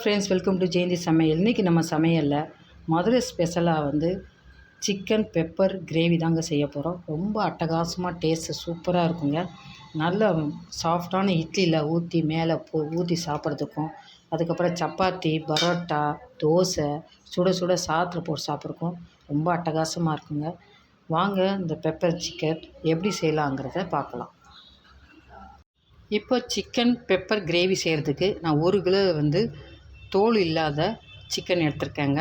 Friends welcome to Jayanthi சமையல் இன்றைக்கி நம்ம சமையலில் மதுரை ஸ்பெஷலாக வந்து சிக்கன் பெப்பர் கிரேவி தாங்க செய்ய போகிறோம் ரொம்ப அட்டகாசமாக டேஸ்ட்டு சூப்பராக இருக்குங்க. நல்ல சாஃப்டான இட்லியில் ஊற்றி மேலே போ ஊற்றி சாப்பிட்றதுக்கும் அதுக்கப்புறம் சப்பாத்தி பரோட்டா தோசை சுட சுட சாத்தில் போட்டு சாப்பிட்றதுக்கும் ரொம்ப அட்டகாசமாக இருக்குங்க. வாங்க இந்த பெப்பர் சிக்கன் எப்படி செய்யலாங்கிறத பார்க்கலாம். இப்போ சிக்கன் பெப்பர் கிரேவி செய்கிறதுக்கு நான் ஒரு கிலோ வந்து தோல் இல்லாத சிக்கன் எடுத்திருக்கேங்க.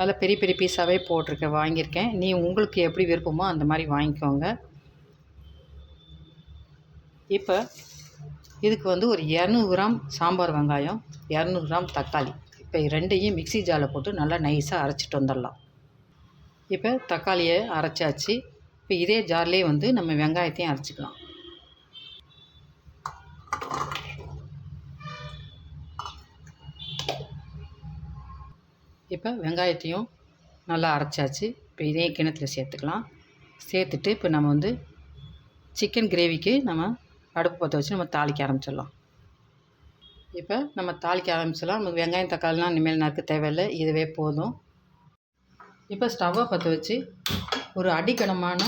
அதில் பெரிய பெரிய பீஸாகவே போட்டிருக்கேன் வாங்கியிருக்கேன். நீ உங்களுக்கு எப்படி விருப்பமோ அந்த மாதிரி வாங்கிக்கோங்க. இப்போ இதுக்கு வந்து ஒரு இரநூறு கிராம் சாம்பார் வெங்காயம் இரநூறு கிராம் தக்காளி. இப்போ ரெண்டையும் மிக்ஸி ஜாரில் போட்டு நல்லா நைஸாக அரைச்சிட்டு வந்துடலாம். இப்போ தக்காளியை அரைச்சாச்சு. இப்போ இதே ஜார்லேயே வந்து நம்ம வெங்காயத்தையும் அரைச்சிக்கலாம். இப்போ வெங்காயத்தையும் நல்லா அரைச்சாச்சு. இப்போ இதே கிணத்துல சேர்த்துக்கலாம். சேர்த்துட்டு இப்போ நம்ம வந்து சிக்கன் கிரேவிக்கு நம்ம அடுப்பு பற்ற வச்சு நம்ம தாளிக்க ஆரம்பிச்சிடலாம். இப்போ நம்ம தாளிக்க ஆரம்பிச்சிடலாம். நமக்கு வெங்காயம் தக்காளிலாம் இனிமேல் நறுக்க தேவையில்லை. இதுவே போதும். இப்போ ஸ்டவ்வை பற்ற வச்சு ஒரு அடிக்கனமான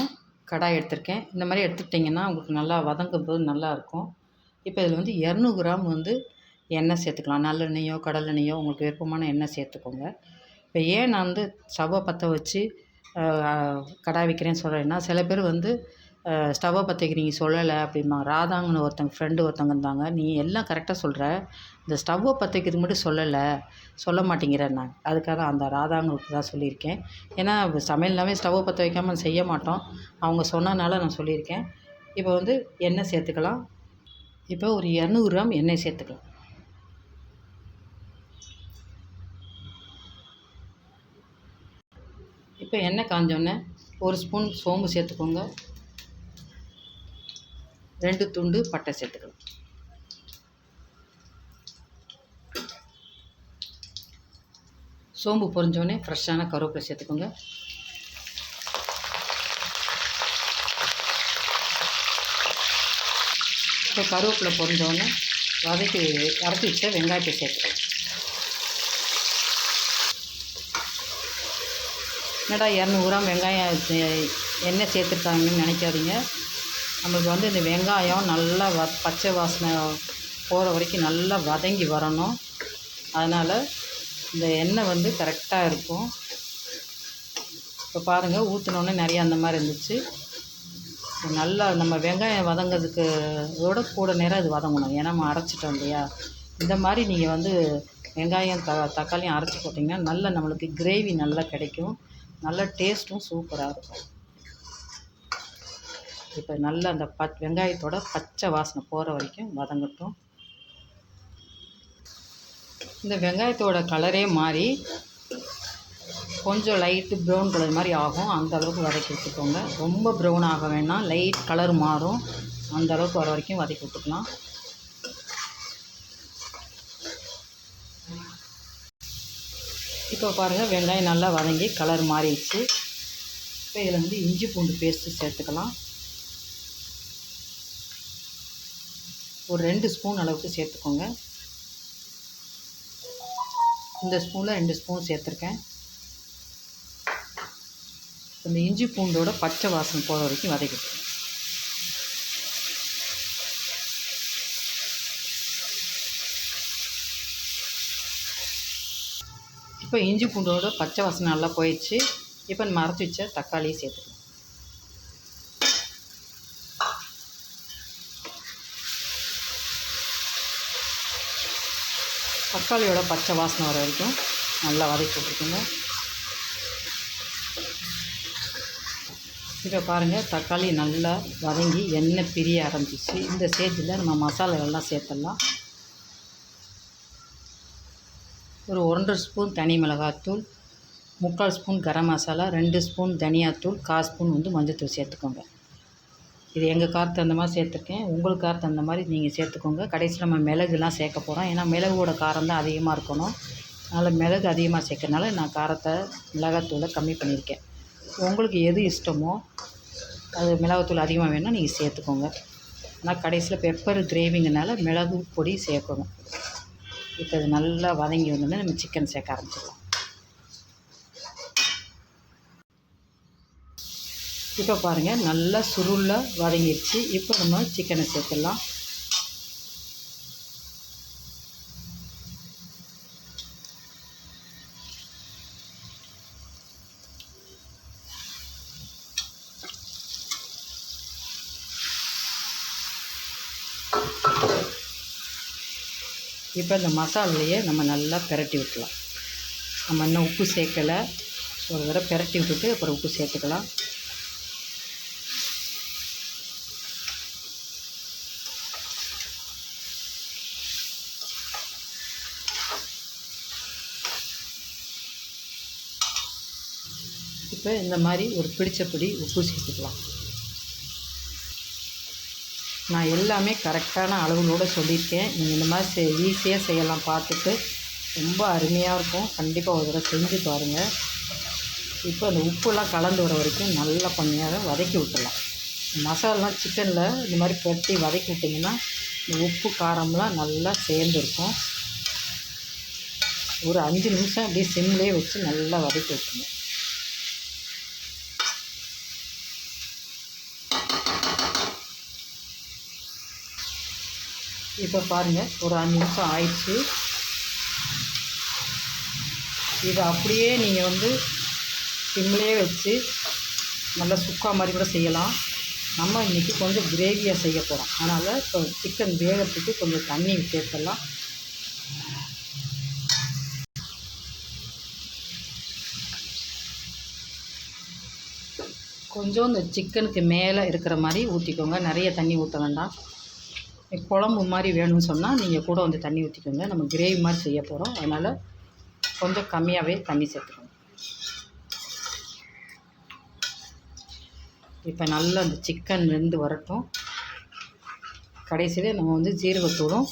கடாய் எடுத்திருக்கேன். இந்த மாதிரி எடுத்துக்கிட்டிங்கன்னா உங்களுக்கு நல்லா வதங்கும் போது நல்லாயிருக்கும் இப்போ இதில் வந்து இரநூறு கிராம் வந்து எண்ணெய் சேர்த்துக்கலாம். நல்லெண்ணெயோ கடலெண்ணெயோ உங்களுக்கு விருப்பமான எண்ணெய் சேர்த்துக்கோங்க. இப்போ ஏன் நான் வந்து ஸ்டவ்வை பற்ற வச்சு கடாய் வைக்கிறேன்னு சொல்கிறேன்னா சில பேர் வந்து ஸ்டவ்வை பற்ற வைக்கிறீங்க சொல்லலை அப்படிம்பாங்க. ராதாங்கன்னு ஒருத்தங்க ஃப்ரெண்டு ஒருத்தவங்க இருந்தாங்க. நீ எல்லாம் கரெக்டாக சொல்கிற இந்த ஸ்டவ்வை பற்ற வைக்கிறது மட்டும் சொல்லலை. சொல்ல மாட்டேங்கிறேன் நான். அதுக்காக அந்த ராதாங்களுக்கு தான் சொல்லியிருக்கேன். ஏன்னா சமையல்னாவே ஸ்டவ்வை பற்ற வைக்காமல் செய்ய மாட்டோம். அவங்க சொன்னனால நான் சொல்லியிருக்கேன். இப்போ வந்து எண்ணெய் சேர்த்துக்கலாம். இப்போ ஒரு இரநூறு கிராம் எண்ணெய் சேர்த்துக்கலாம். இப்போ எண்ணெய் காஞ்சோடனே ஒரு ஸ்பூன் சோம்பு சேர்த்துக்கோங்க. ரெண்டு துண்டு பட்டை சேர்த்துக்கலாம் சோம்பு பொறிஞ்சோடனே ஃப்ரெஷ்ஷான கருவேப்பிலை சேர்த்துக்கோங்க. இப்போ கருவேப்பிலை பொறிஞ்சோடனே வதக்கி அரைச்சி வச்ச வெங்காயத்தை சேர்த்துக்கலாம் என்னடா இரநூறு கிராம் வெங்காயம் எண்ணெய் சேர்த்துருக்காங்கன்னு நினைக்காதீங்க. நம்மளுக்கு வந்து இந்த வெங்காயம் நல்லா வ பச்சை வாசனை போகிற வரைக்கும் நல்லா வதங்கி வரணும். அதனால் இந்த எண்ணெய் வந்து கரெக்டாக இருக்கும். இப்போ பாருங்கள் ஊற்றினோடனே நிறையா அந்த மாதிரி இருந்துச்சு. நல்லா நம்ம வெங்காயம் வதங்கிறதுக்கு விட கூட நேரம் இது வதங்கணும். ஏன்னா நம்ம அரைச்சிட்டோம் இல்லையா? இந்த மாதிரி நீங்கள் வந்து வெங்காயம் த தக்காளியும் அரைச்சி போட்டிங்கன்னா நல்லா நம்மளுக்கு கிரேவி நல்லா கிடைக்கும். நல்ல டேஸ்ட்டும் சூப்பராக இருக்கும். இப்போ நல்லா அந்த பச் வெங்காயத்தோட பச்சை வாசனை போகிற வரைக்கும் வதங்கட்டும். இந்த வெங்காயத்தோட கலரே மாறி கொஞ்சம் லைட்டு ப்ரௌன் கலர் மாதிரி ஆகும். அந்த அளவுக்கு வதக்கி விட்டுக்கோங்க ரொம்ப ப்ரௌன் ஆக வேணாம். லைட் கலர் மாறும். அந்த அளவுக்கு வர வரைக்கும் வதக்கி விட்டுக்கலாம் இப்போ பாருங்கள் வெங்காயம் நல்லா வதங்கி கலர் மாறிடுச்சு. இப்போ இதில் வந்து இஞ்சி பூண்டு பேஸ்ட்டு சேர்த்துக்கலாம். ஒரு ரெண்டு ஸ்பூன் அளவுக்கு சேர்த்துக்கோங்க. இந்த ஸ்பூனில் ரெண்டு ஸ்பூன் சேர்த்துருக்கேன். இந்த இஞ்சி பூண்டோட பச்சை வாசனை போகிற வரைக்கும் வதக்கிட்டு இப்போ இஞ்சி பூண்டோட பச்சை வாசனை நல்லா போயிடுச்சு. இப்போ நம்ம அரைச்சி வச்ச தக்காளியை சேர்த்துக்கலாம். தக்காளியோட பச்சை வாசனை வர வரைக்கும் நல்லா வதக்கி விட்டுருக்குங்க. இப்போ பாருங்கள் தக்காளி நல்லா வதங்கி எண்ணெய் பிரிய ஆரம்பிச்சிச்சு இந்த ஸ்டேஜில் நம்ம மசாலாவெல்லாம் சேர்த்துடலாம். ஒரு ஒன்றரை ஸ்பூன் தனி மிளகாத்தூள் முக்கால் ஸ்பூன் கரம் மசாலா ரெண்டு ஸ்பூன் தனியாத்தூள் கால் ஸ்பூன் வந்து மஞ்சத்தூள் சேர்த்துக்கோங்க. இது எங்கள் காரத்து அந்த மாதிரி சேர்த்துருக்கேன். உங்களுக்கு காரத்து அந்த மாதிரி நீங்கள் சேர்த்துக்கோங்க. கடைசியில் நம்ம மிளகுலாம் சேர்க்க போகிறோம் ஏன்னா மிளகோட காரம் தான் அதிகமாக இருக்கணும். அதனால் மிளகு அதிகமாக சேர்க்கறனால நான் காரத்தை மிளகாத்தூளை கம்மி பண்ணியிருக்கேன். உங்களுக்கு எது இஷ்டமோ அது மிளகாத்தூள் அதிகமாக வேணும்னா நீங்கள் சேர்த்துக்கோங்க. ஆனால் கடைசியில் பெப்பர் கிரேவிங்கனால மிளகு பொடி சேர்க்கணும். இப்போ இது நல்லா வதங்கி வந்தோடனே நம்ம சிக்கன் சேர்க்க ஆரம்பிச்சிடலாம். இப்போ பாருங்கள் நல்லா சுருளாக வதங்கிடுச்சு. இப்போ நம்ம சிக்கனை சேர்த்துடலாம். இப்போ இந்த மசாலையே நம்ம நல்லா பெரட்டி விட்டுலாம். நம்ம இன்னும் உப்பு சேர்க்கலை. ஒரு தடவை பெரட்டி விட்டுட்டு அப்புறம் உப்பு சேர்த்துக்கலாம். இப்போ இந்த மாதிரி ஒரு பிடிச்சபடி உப்பு சேர்த்துக்கலாம். நான் எல்லாமே கரெக்டான அளவுகளோடு சொல்லியிருக்கேன். நீங்கள் இந்த மாதிரி செ ஈஸியாக செய்யலாம் பார்த்துட்டு ரொம்ப அருமையாக இருக்கும். கண்டிப்பாக ஒரு தடவை செஞ்சு பாருங்கள் இப்போ அந்த உப்புலாம் கலந்து வர வரைக்கும் நல்லா பண்ணியாக வதக்கி விட்டுடலாம். மசாலாலாம் சிக்கனில் இந்த மாதிரி பட்டி வதக்கி விட்டிங்கன்னா இந்த உப்பு காரம்லாம் நல்லா சேர்ந்துருக்கும். ஒரு அஞ்சு நிமிஷம் அப்படியே சிம்லேயே வச்சு நல்லா வதக்கி விட்டுருங்க இப்போ பாருங்கள் ஒரு அஞ்சு நிமிஷம் ஆயிடுச்சு. இதை அப்படியே நீங்கள் வந்து சிம்லேயே வச்சு நல்லா சுக்கா மாதிரி கூட செய்யலாம். நம்ம இன்றைக்கி கொஞ்சம் கிரேவியாக செய்ய போகிறோம் அதனால் இப்போ சிக்கன் வேகிறதுக்கு கொஞ்சம் தண்ணி சேர்த்துடலாம் கொஞ்சம் இந்த சிக்கனுக்கு மேலே இருக்கிற மாதிரி ஊற்றிக்கோங்க நிறைய தண்ணி ஊற்ற வேண்டாம். குழம்பு மாதிரி வேணும்னு சொன்னால் நீங்கள் கூட வந்து தண்ணி ஊற்றிக்கோங்க நம்ம கிரேவி மாதிரி செய்ய போகிறோம் அதனால் கொஞ்சம் கம்மியாகவே தண்ணி சேர்த்துக்கோங்க. இப்போ நல்லா அந்த சிக்கன் வெந்து வரட்டும். கடைசியில் நம்ம வந்து ஜீரகத்தூளும்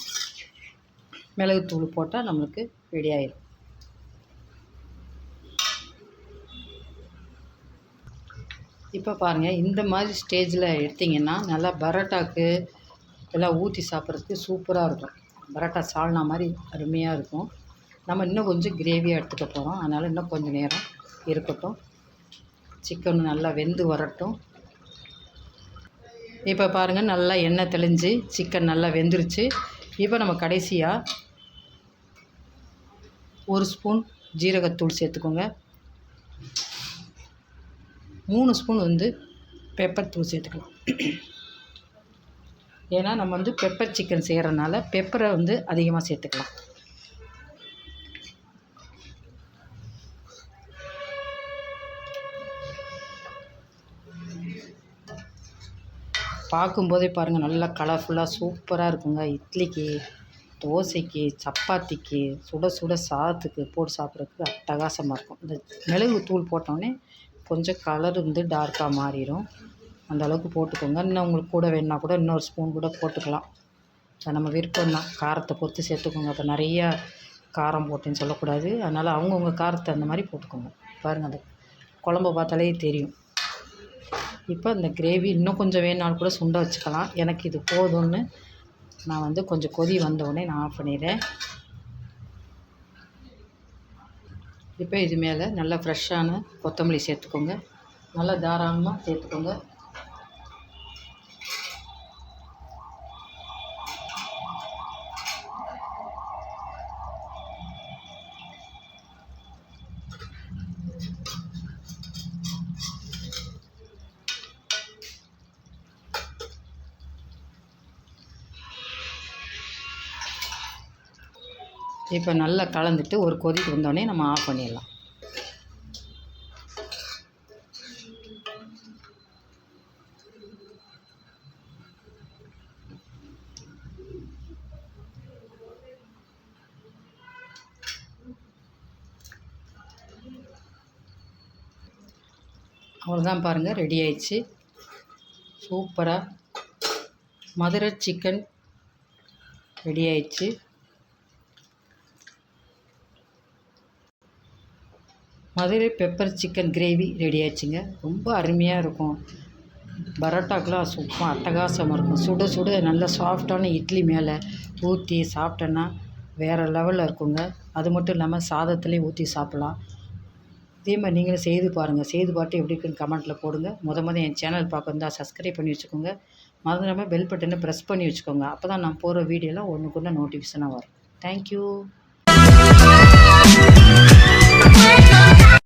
மிளகுத்தூள் போட்டால் நம்மளுக்கு ரெடி ஆயிடும் இப்போ பாருங்கள் இந்த மாதிரி ஸ்டேஜில் எடுத்திங்கன்னா நல்லா பரோட்டாக்கு எல்லாம் ஊற்றி சாப்பிட்றதுக்கு சூப்பராக இருக்கும். பரோட்டா சால்னா மாதிரி அருமையாக இருக்கும். நம்ம இன்னும் கொஞ்சம் கிரேவியாக எடுத்துக்க போகிறோம் அதனால் இன்னும் கொஞ்சம் நேரம் இருக்கட்டும். சிக்கன் நல்லா வெந்து வரட்டும். இப்போ பாருங்கள் நல்லா எண்ணெய் தெளிஞ்சு சிக்கன் நல்லா வெந்துருச்சு. இப்போ நம்ம கடைசியாக ஒரு ஸ்பூன் ஜீரகத்தூள் சேர்த்துக்கோங்க. மூணு ஸ்பூன் வந்து பெப்பர் தூள் சேர்த்துக்கலாம். ஏன்னா நம்ம வந்து பெப்பர் சிக்கன் செய்கிறனால பெப்பரை வந்து அதிகமாக சேர்த்துக்கலாம். பார்க்கும்போதே பாருங்கள் நல்லா கலர்ஃபுல்லாக சூப்பராக இருக்குங்க. இட்லிக்கு தோசைக்கு சப்பாத்திக்கு சுட சுட சாதத்துக்கு போட்டு சாப்பிட்றதுக்கு அட்டகாசமாக இருக்கும். இந்த மிளகு தூள் போட்டோடனே கொஞ்சம் கலர் வந்து டார்க்காக மாறிடும். அந்த அளவுக்கு போட்டுக்கோங்க. இன்னும் உங்களுக்கு கூட வேணுன்னா கூட இன்னொரு ஸ்பூன் கூட போட்டுக்கலாம். அது நம்ம விருப்பம் தான். காரத்தை பொறுத்து சேர்த்துக்கோங்க. அப்போ நிறையா காரம் போட்டேன்னு சொல்லக்கூடாது. அதனால் அவங்கவுங்க காரத்தை அந்த மாதிரி போட்டுக்கோங்க. பாருங்கள் அந்த குழம்பு பார்த்தாலே தெரியும். இப்போ இந்த கிரேவி இன்னும் கொஞ்சம் வேணாலும் கூட சுண்ட வச்சுக்கலாம். எனக்கு இது போதும்னு நான் வந்து கொஞ்சம் கொதி வந்தவுடனே நான் ஆஃப் பண்ணிடுறேன். இப்போ இது மேலே நல்லா ஃப்ரெஷ்ஷான கொத்தமல்லி சேர்த்துக்கோங்க. நல்லா தாராளமாக சேர்த்துக்கோங்க. இப்போ நல்லா கலந்துட்டு ஒரு கொதிக்கு வந்தோடனே நம்ம ஆஃப் பண்ணிடலாம். அவ்வளோதான் பாருங்கள் ரெடி ஆயிடுச்சு. சூப்பராக மதுரை சிக்கன் ரெடி ஆயிடுச்சு. Madurai pepper chicken gravy ready ஆச்சுங்க ரொம்ப அருமையாக இருக்கும். பரோட்டாக்கெலாம் சும்மா அட்டகாசமாக இருக்கும். சுட சுட நல்ல சாஃப்டான இட்லி மேலே ஊற்றி சாப்பிட்டோன்னா வேறு லெவலில் இருக்குங்க. அது மட்டும் இல்லாமல் சாதத்துலேயும் ஊற்றி சாப்பிட்லாம். இதே மாதிரி நீங்களும் செய்து பாருங்கள் செய்து பார்த்து எப்படி இருக்குன்னு கமெண்ட்டில் போடுங்க. முத முத என் சேனல் பார்க்க வந்தால் சப்ஸ்கிரைப் பண்ணி வச்சுக்கோங்க. மறந்துடாமல் பெல் பட்டனை ப்ரெஸ் பண்ணி வச்சுக்கோங்க. அப்போ தான் நான் போகிற வீடியோலாம் ஒன்றுக்கு ஒன்று நோட்டிஃபிகேஷனாக வரும். தேங்க்யூ